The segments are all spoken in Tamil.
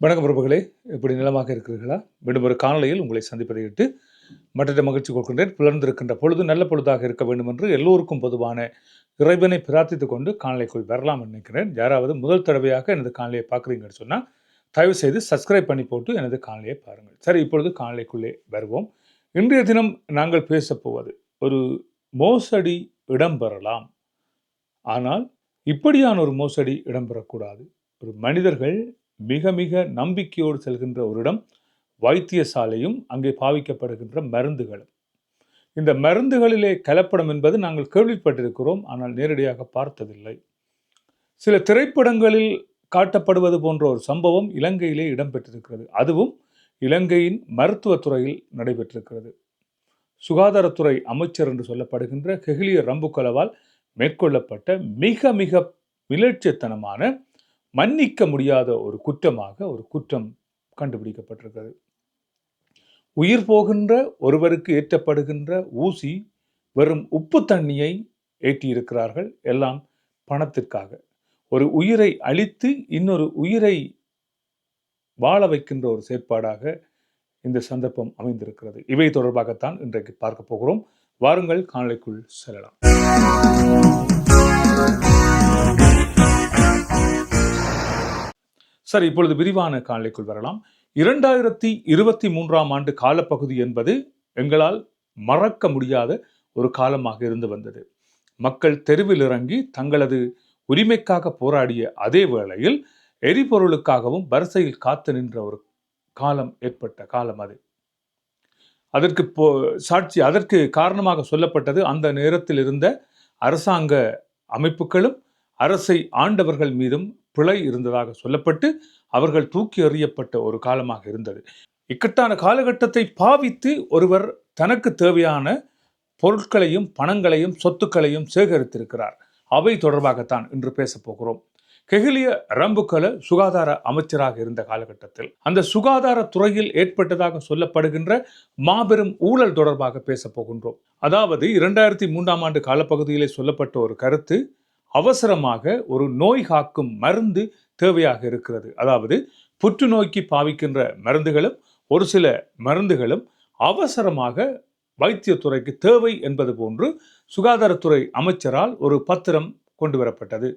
வணக்கம் பிரபுகளே இப்படி நிலமாக இருக்கிறீர்களா? மீண்டும் ஒரு காணொலியில் உங்களை சந்திப்பதை இட்டு மற்ற மகிழ்ச்சி கொள்கின்றேன். புலர்ந்திருக்கின்ற பொழுது நல்ல பொழுதாக இருக்க வேண்டும் என்று எல்லோருக்கும் பொதுவான இறைவனை பிரார்த்தித்துக் கொண்டு காணொளிக்குள் வரலாம் நினைக்கிறேன். யாராவது முதல் தடவையாக எனது காணொலியை பார்க்குறீங்கன்னு சொன்னால் தயவு செய்து சப்ஸ்கிரைப் பண்ணி போட்டு எனது காணொலியை பாருங்கள். சரி இப்பொழுது காணொளிக்குள்ளே வருவோம். இன்றைய தினம் நாங்கள் பேசப்போவது ஒரு மோசடி இடம்பெறலாம். ஆனால் இப்படியான ஒரு மோசடி இடம்பெறக்கூடாது. ஒரு மனிதர்கள் மிக மிக நம்பிக்கையோடு செல்கின்ற ஒரு இடம் வைத்தியசாலையும் அங்கே பாவிக்கப்படுகின்ற மருந்துகளும். இந்த மருந்துகளிலே கலப்படம் என்பது நாங்கள் கேள்விப்பட்டிருக்கிறோம் ஆனால் நேரடியாக பார்த்ததில்லை. சில திரைப்படங்களில் காட்டப்படுவது போன்ற ஒரு சம்பவம் இலங்கையிலே இடம்பெற்றிருக்கிறது. அதுவும் இலங்கையின் மருத்துவத்துறையில் நடைபெற்றிருக்கிறது. சுகாதாரத்துறை அமைச்சர் என்று சொல்லப்படுகின்ற ஹெகிலிய ரம்புக்கலவால் மேற்கொள்ளப்பட்ட மிக மிக மிளர்ச்சித்தனமான மன்னிக்க முடியாத ஒரு குற்றமாக ஒரு குற்றம் கண்டுபிடிக்கப்பட்டிருக்கிறது. உயிர் போகின்ற ஒருவருக்கு ஏற்றப்படுகின்ற ஊசி வெறும் உப்பு தண்ணியை ஏற்றியிருக்கிறார்கள் எல்லாம் பணத்திற்காக. ஒரு உயிரை அழித்து இன்னொரு உயிரை வாழ வைக்கின்ற ஒரு செயற்பாடாக இந்த சந்தர்ப்பம் அமைந்திருக்கிறது. இவை தொடர்பாகத்தான் இன்றைக்கு பார்க்க போகிறோம். வாருங்கள் காணொளிக்குள் செல்லலாம். சரி இப்பொழுது விரிவான காலைக்குள் வரலாம். இரண்டாயிரத்தி இருபத்தி மூன்றாம் ஆண்டு காலப்பகுதி என்பது எங்களால் மறக்க முடியாத ஒரு காலமாக இருந்து வந்தது. மக்கள் தெருவில் இறங்கி தங்களது உரிமைக்காக போராடிய அதே வேளையில் எரிபொருளுக்காகவும் வரிசையில் காத்து நின்ற ஒரு காலம் ஏற்பட்ட காலம் அது. அதற்கு போ சாட்சி அதற்கு காரணமாக சொல்லப்பட்டது அந்த நேரத்தில் இருந்த அரசாங்க அமைப்புகளும் அரசை ஆண்டவர்கள் மீதும் பிழை இருந்ததாக சொல்லப்பட்டு அவர்கள் தூக்கி எறியப்பட்ட ஒரு காலமாக இருந்தது. இக்கட்டான காலகட்டத்தை பாவித்து ஒருவர் தனக்கு தேவையான பொருட்களையும் பணங்களையும் சொத்துக்களையும் சேகரித்திருக்கிறார். அவை தொடர்பாகத்தான் இன்று பேசப் போகிறோம். கெகிலிய ரம்புக்கல சுகாதார அமைச்சராக இருந்த காலகட்டத்தில் அந்த சுகாதார துறையில் ஏற்பட்டதாக சொல்லப்படுகின்ற மாபெரும் ஊழல் தொடர்பாக பேசப் போகின்றோம். அதாவது இரண்டாயிரத்தி மூன்றாம் ஆண்டு காலப்பகுதியிலே சொல்லப்பட்ட ஒரு கருத்து அவசரமாக ஒரு நோய் காக்கும் மருந்து தேவையாக இருக்கிறது. அதாவது புற்றுநோய்க்கு பாவிக்கின்ற மருந்துகளும் ஒரு சில மருந்துகளும் அவசரமாக வைத்தியத்துறைக்கு தேவை என்பது போன்று சுகாதாரத்துறை அமைச்சரால் ஒரு பத்திரம் கொண்டு வரப்பட்டது.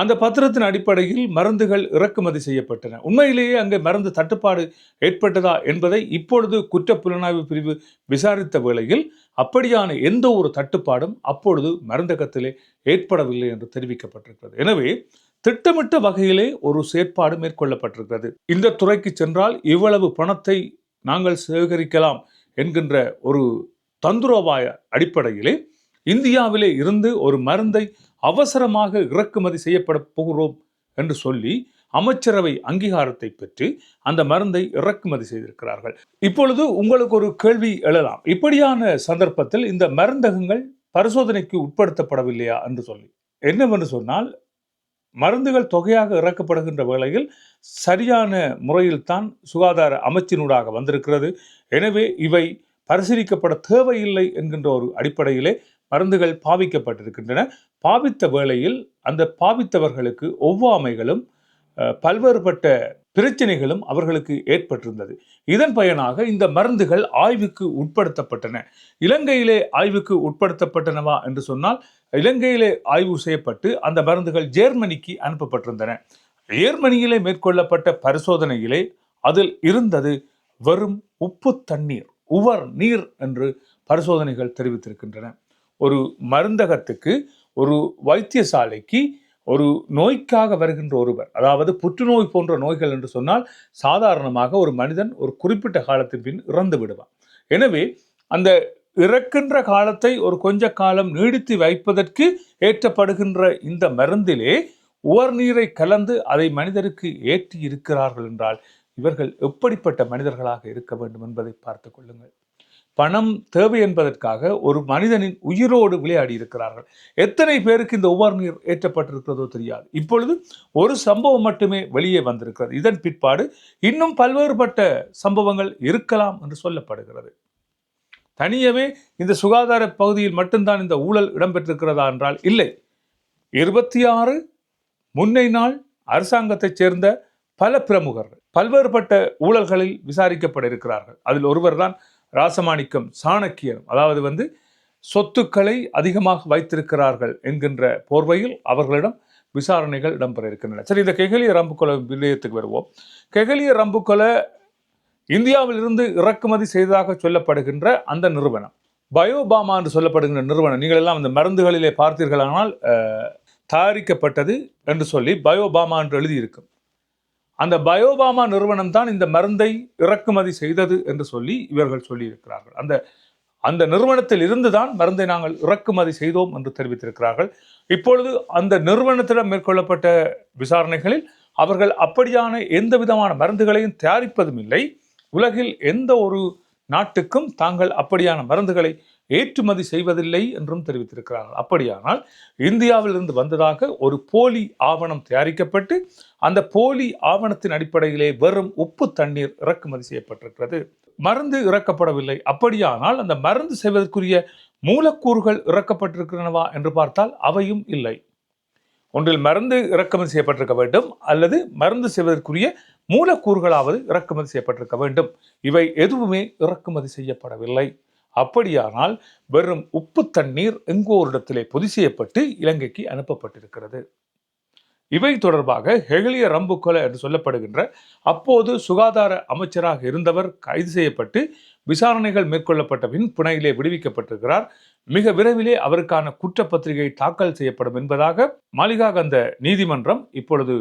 அந்த பத்திரத்தின் அடிப்படையில் மருந்துகள் இறக்குமதி செய்யப்பட்டன. உண்மையிலேயே அங்கே மருந்து தட்டுப்பாடு ஏற்பட்டதா என்பதை இப்பொழுது குற்ற புலனாய்வு பிரிவு விசாரித்த வேளையில் அப்படியான எந்த ஒரு தட்டுப்பாடும் அப்பொழுது மருந்தகத்திலே ஏற்படவில்லை என்று தெரிவிக்கப்பட்டிருக்கிறது. எனவே திட்டமிட்ட வகையிலே ஒரு செயற்பாடு மேற்கொள்ளப்பட்டிருக்கிறது. இந்த துறைக்கு சென்றால் இவ்வளவு பணத்தை நாங்கள் சேகரிக்கலாம் என்கின்ற ஒரு தந்துரோபாய அடிப்படையிலே இந்தியாவிலே இருந்து ஒரு மருந்தை அவசரமாக இறக்குமதி செய்யப்பட போகிறோம் என்று சொல்லி அமைச்சரவை அங்கீகாரத்தை பெற்று அந்த மருந்தை இறக்குமதி செய்திருக்கிறார்கள். இப்பொழுது உங்களுக்கு ஒரு கேள்வி எழலாம். இப்படியான சந்தர்ப்பத்தில் இந்த மருந்தகங்கள் பரிசோதனைக்கு உட்படுத்தப்படவில்லையா என்று சொல்லி. என்னவென்று சொன்னால் மருந்துகள் தொகையாக இறக்கப்படுகின்ற வேளையில் சரியான முறையில்தான் சுகாதார அமைச்சினூடாக வந்திருக்கிறது. எனவே இவை பரிசீலிக்கப்பட தேவையில்லை என்கின்ற ஒரு அடிப்படையிலே மருந்துகள் பாவிக்கப்பட்டிருக்கின்றன. பாவித்த வேளையில் அந்த பாவித்தவர்களுக்கு ஒவ்வாமைகளும் பல்வேறுபட்ட பிரச்சனைகளும் அவர்களுக்கு ஏற்பட்டிருந்தது. இதன் பயனாக இந்த மருந்துகள் ஆய்வுக்கு உட்படுத்தப்பட்டன. இலங்கையிலே ஆய்வுக்கு உட்படுத்தப்பட்டனவா என்று சொன்னால் இலங்கையிலே ஆய்வு செய்யப்பட்டு அந்த மருந்துகள் ஜேர்மனிக்கு அனுப்பப்பட்டிருந்தன. ஜேர்மனியிலே மேற்கொள்ளப்பட்ட பரிசோதனையிலே அதில் இருந்தது வெறும் உப்பு தண்ணீர் உவர் நீர் என்று பரிசோதனைகள் தெரிவித்திருக்கின்றன. ஒரு மருந்தகத்துக்கு ஒரு வைத்தியசாலைக்கு ஒரு நோய்க்காக வருகின்ற ஒருவர். அதாவது புற்றுநோய் போன்ற நோய்கள் என்று சொன்னால் சாதாரணமாக ஒரு மனிதன் ஒரு குறிப்பிட்ட காலத்தின் பின் இறந்து விடுவான். எனவே அந்த இறக்கின்ற காலத்தை ஒரு கொஞ்ச காலம் நீடித்து வைப்பதற்கு ஏற்றப்படுகின்ற இந்த மருந்திலே உவர் நீரை கலந்து அதை மனிதருக்கு ஏற்றி இருக்கிறார்கள் என்றால் இவர்கள் எப்படிப்பட்ட மனிதர்களாக இருக்க வேண்டும் என்பதை பார்த்து கொள்ளுங்கள். பணம் தேவை என்பதற்காக ஒரு மனிதனின் உயிரோடு விளையாடி இருக்கிறார்கள். எத்தனை பேருக்கு இந்த உவர் நீர் ஏற்றப்பட்டிருக்கிறதோ தெரியாது. இப்பொழுது ஒரு சம்பவம் மட்டுமே வெளியே வந்திருக்கிறது. இதன் பிற்பாடு இன்னும் பல்வேறுபட்ட சம்பவங்கள் இருக்கலாம் என்று சொல்லப்படுகிறது. தனியவே இந்த சுகாதார பகுதியில் மட்டும்தான் இந்த ஊழல் இடம்பெற்றிருக்கிறதா என்றால் இல்லை. இருபத்தி ஆறு முன்னை நாள் அரசாங்கத்தைச் சேர்ந்த பல பிரமுகர்கள் பல்வேறுபட்ட ஊழல்களில் விசாரிக்கப்பட இருக்கிறார்கள். அதில் ஒருவர் தான் ராசமாணிக்கம் சாணக்கியம் அதாவது வந்து சொத்துக்களை அதிகமாக வைத்திருக்கிறார்கள் என்கின்ற போர்வையில் அவர்களிடம் விசாரணைகள் இடம்பெற இருக்கின்றன. சரி இந்த கெகலிய ரம்புக்கொலை விடயத்துக்கு வருவோம். கெகலிய ரம்புக்கொலை இந்தியாவிலிருந்து இறக்குமதி செய்ததாக சொல்லப்படுகின்ற அந்த நிறுவனம் பயோபாமா என்று சொல்லப்படுகின்ற நிறுவனம் நீங்கள் எல்லாம் அந்த மருந்துகளிலே பார்த்தீர்களானால் தயாரிக்கப்பட்டது என்று சொல்லி பயோபாமா என்று எழுதியிருக்கும். அந்த பயோபாமா நிறுவனம் தான் இந்த மருந்தை இறக்குமதி செய்தது என்று சொல்லி இவர்கள் சொல்லியிருக்கிறார்கள். அந்த அந்த நிறுவனத்தில் இருந்து தான் மருந்தை நாங்கள் இறக்குமதி செய்தோம் என்று தெரிவித்திருக்கிறார்கள். இப்பொழுது அந்த நிறுவனத்திடம் மேற்கொள்ளப்பட்ட விசாரணைகளில் அவர்கள் அப்படியான எந்த விதமான மருந்துகளையும் தயாரிப்பதும் இல்லை. உலகில் எந்த ஒரு நாட்டுக்கும் தாங்கள் அப்படியான மருந்துகளை ஏற்றுமதி செய்வதில்லை என்றும் தெரிவித்திருக்கிறார்கள். அப்படியானால் இந்தியாவிலிருந்து வந்ததாக ஒரு போலி ஆவணம் தயாரிக்கப்பட்டு அந்த போலி ஆவணத்தின் அடிப்படையிலே வெறும் உப்பு தண்ணீர் இறக்குமதி செய்யப்பட்டிருக்கிறது. மருந்து இறக்கப்படவில்லை. அப்படியானால் அந்த மருந்து செய்வதற்குரிய மூலக்கூறுகள் இறக்கப்பட்டிருக்கிறனவா என்று பார்த்தால் அவையும் இல்லை. ஒன்றில் மருந்து இறக்குமதி செய்யப்பட்டிருக்க வேண்டும் அல்லது மருந்து செய்வதற்குரிய மூலக்கூறுகளாவது இறக்குமதி செய்யப்பட்டிருக்க வேண்டும். இவை எதுவுமே இறக்குமதி செய்யப்படவில்லை. அப்படியானால் வெறும் உப்பு தண்ணீர் எங்கோ ஒரு இடத்திலே பொதி செய்யப்பட்டு இலங்கைக்கு அனுப்பப்பட்டிருக்கிறது. இவை தொடர்பாக ஹெகிலிய ரம்புக்கொலை என்று சொல்லப்படுகின்ற அப்போது சுகாதார அமைச்சராக இருந்தவர் கைது செய்யப்பட்டு விசாரணைகள் மேற்கொள்ளப்பட்ட பின் புனையிலே விடுவிக்கப்பட்டிருக்கிறார். மிக விரைவிலே அவருக்கான குற்றப்பத்திரிகை தாக்கல் செய்யப்படும் என்பதாக மாளிகாகந்த நீதிமன்றம் இப்பொழுது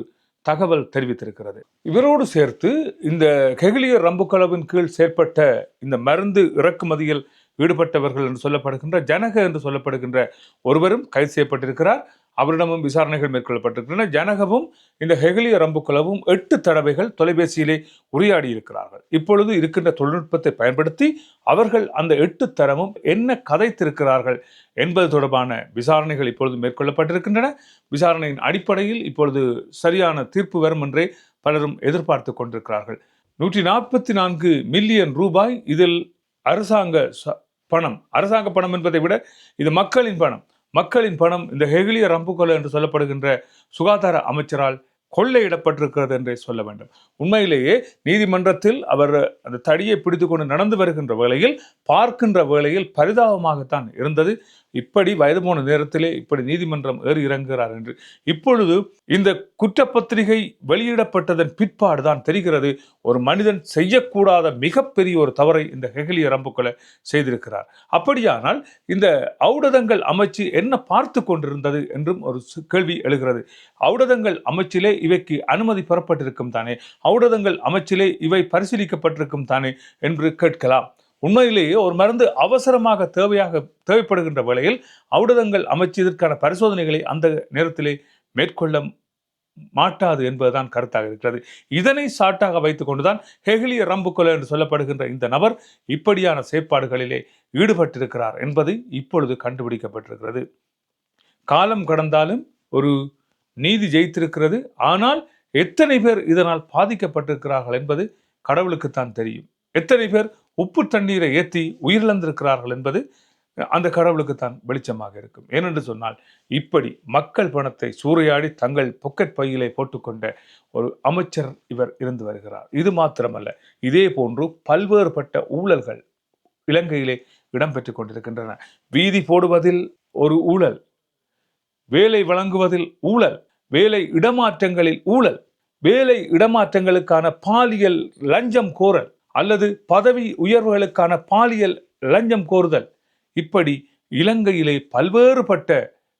தகவல் தெரிவித்திருக்கிறது. இவரோடு சேர்த்து இந்த கெகிலிய ரம்புக்கலவின் கீழ் செயற்பட்ட இந்த மருந்து இறக்குமதியில் ஈடுபட்டவர்கள் என்று சொல்லப்படுகின்ற ஜனக என்று சொல்லப்படுகின்ற ஒருவரும் கைது செய்யப்பட்டிருக்கிறார். அவரிடமும் விசாரணைகள் மேற்கொள்ளப்பட்டிருக்கின்றன. ஜனகவும் இந்த ஹெகலிய ரம்புக்குலவும் எட்டு தடவைகள் தொலைபேசியிலே உரையாடி இருக்கிறார்கள். இப்பொழுது இருக்கின்ற தொழில்நுட்பத்தை பயன்படுத்தி அவர்கள் அந்த எட்டு தரமும் என்ன கதைத்திருக்கிறார்கள் என்பது தொடர்பான விசாரணைகள் இப்பொழுது மேற்கொள்ளப்பட்டிருக்கின்றன. விசாரணையின் அடிப்படையில் இப்பொழுது சரியான தீர்ப்பு வரும் என்றே பலரும் எதிர்பார்த்து கொண்டிருக்கிறார்கள். நூற்றி நாற்பத்தி நான்கு மில்லியன் ரூபாய் இதில் அரசாங்க ச- பணம் அரசாங்க பணம் என்பதை விட இது மக்களின் பணம். மக்களின் பணம் இந்த ஹெகிலிய ரம்புகொலை என்று சொல்லப்படுகின்ற சுகாதார அமைச்சரால் கொள்ளையிடப்பட்டிருக்கிறது என்றே சொல்ல வேண்டும். உண்மையிலேயே நீதிமன்றத்தில் அவர் அந்த தடியை பிடித்துக்கொண்டு நடந்து வருகின்ற வேளையில் பார்க்கின்ற வேளையில் பரிதாபமாகத்தான் இருந்தது. இப்படி வயது போன நேரத்திலே இப்படி நீதிமன்றம் ஏறி இறங்குகிறார் என்று. இப்பொழுது இந்த குற்றப்பத்திரிகை வெளியிடப்பட்டதன் பிற்பாடு தான் தெரிகிறது. ஒரு மனிதன் செய்யக்கூடாத மிகப்பெரிய ஒரு தவறை இந்த ஹெகிலிய ரம்புக்களை செய்திருக்கிறார். அப்படியானால் இந்த ஔடதங்கள் அமைச்சு என்ன பார்த்து கொண்டிருந்தது என்றும் ஒரு கேள்வி எழுகிறது. ஔடதங்கள் அமைச்சிலே இவைக்கு அனுமதி பெறப்பட்டிருக்கும் தானே? ஔடதங்கள் அமைச்சிலே இவை பரிசீலிக்கப்பட்டிருக்கும் தானே? என்று கேட்கலாம். உண்மையிலேயே ஒரு மருந்து அவசரமாக தேவையாக தேவைப்படுகின்ற வேளையில் ஔடதங்கள் அமைச்சு இதற்கான பரிசோதனைகளை அந்த நேரத்திலே மேற்கொள்ள மாட்டாது என்பதுதான் கருத்தாக இருக்கிறது. இதனை சாட்டாக வைத்துக் கொண்டுதான் ஹெகிலிய ரம்புக்கொலை என்று சொல்லப்படுகின்ற இந்த நபர் இப்படியான செயற்பாடுகளிலே ஈடுபட்டிருக்கிறார் என்பது இப்பொழுது கண்டுபிடிக்கப்பட்டிருக்கிறது. காலம் கடந்தாலும் ஒரு நீதி ஜெயித்திருக்கிறது. ஆனால் எத்தனை பேர் இதனால் பாதிக்கப்பட்டிருக்கிறார்கள் என்பது கடவுளுக்குத்தான் தெரியும். எத்தனை பேர் உப்பு தண்ணீரை ஏற்றி உயிரிழந்திருக்கிறார்கள் என்பது அந்த கடவுளுக்குத்தான் வெளிச்சமாக இருக்கும். ஏனென்று சொன்னால் இப்படி மக்கள் பணத்தை சூறையாடி தங்கள் பொக்கெட் பையிலே போட்டுக்கொண்ட ஒரு அமைச்சர் இவர் இருந்து வருகிறார். இது மாத்திரமல்ல இதே போன்று பல்வேறுபட்ட ஊழல்கள் இலங்கையிலே இடம்பெற்று கொண்டிருக்கின்றன. வீதி போடுவதில் ஒரு ஊழல் வேலை வழங்குவதில் ஊழல் வேலை இடமாற்றங்களில் ஊழல் வேலை இடமாற்றங்களுக்கான பாலியல் லஞ்சம் கோரல் அல்லது பதவி உயர்வுகளுக்கான பாலியல் லஞ்சம் கோருதல். இப்படி இலங்கையிலே பல்வேறுபட்ட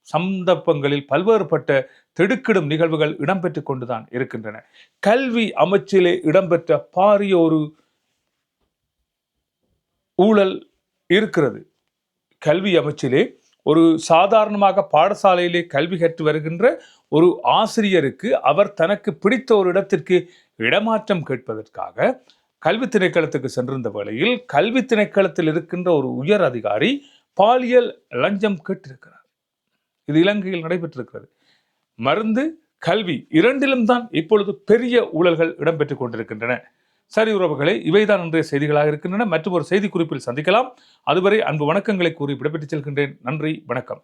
சந்தர்ப்பங்களில் பல்வேறுபட்ட திடுக்கிடும் நிகழ்வுகள் இடம்பெற்று கொண்டுதான் இருக்கின்றன. கல்வி அமைச்சிலே இடம்பெற்ற பாரிய ஒரு ஊழல் இருக்கிறது. கல்வி அமைச்சிலே ஒரு சாதாரணமாக பாடசாலையிலே கல்வி கற்று வருகின்ற ஒரு ஆசிரியருக்கு அவர் தனக்கு பிடித்த ஒரு இடத்திற்கு இடமாற்றம் கேட்பதற்காக கல்வி திணைக்களத்துக்கு சென்றிருந்த வேளையில் கல்வி திணைக்களத்தில் இருக்கின்ற ஒரு உயர் அதிகாரி பாலியல் லஞ்சம் கேட்டிருக்கிறார். இது இலங்கையில் நடைபெற்றிருக்கிறது. மருந்து கல்வி இரண்டிலும் தான் இப்பொழுது பெரிய ஊழல்கள் இடம்பெற்றுக் கொண்டிருக்கின்றன. சரி உறவுகளே இவைதான் இன்றைய செய்திகளாக இருக்கின்றன. மற்றும் ஒரு செய்தி குறிப்பில் சந்திக்கலாம். அதுவரை அன்பு வணக்கங்களை கூறி விடைபெற்றுச் செல்கின்றேன். நன்றி வணக்கம்.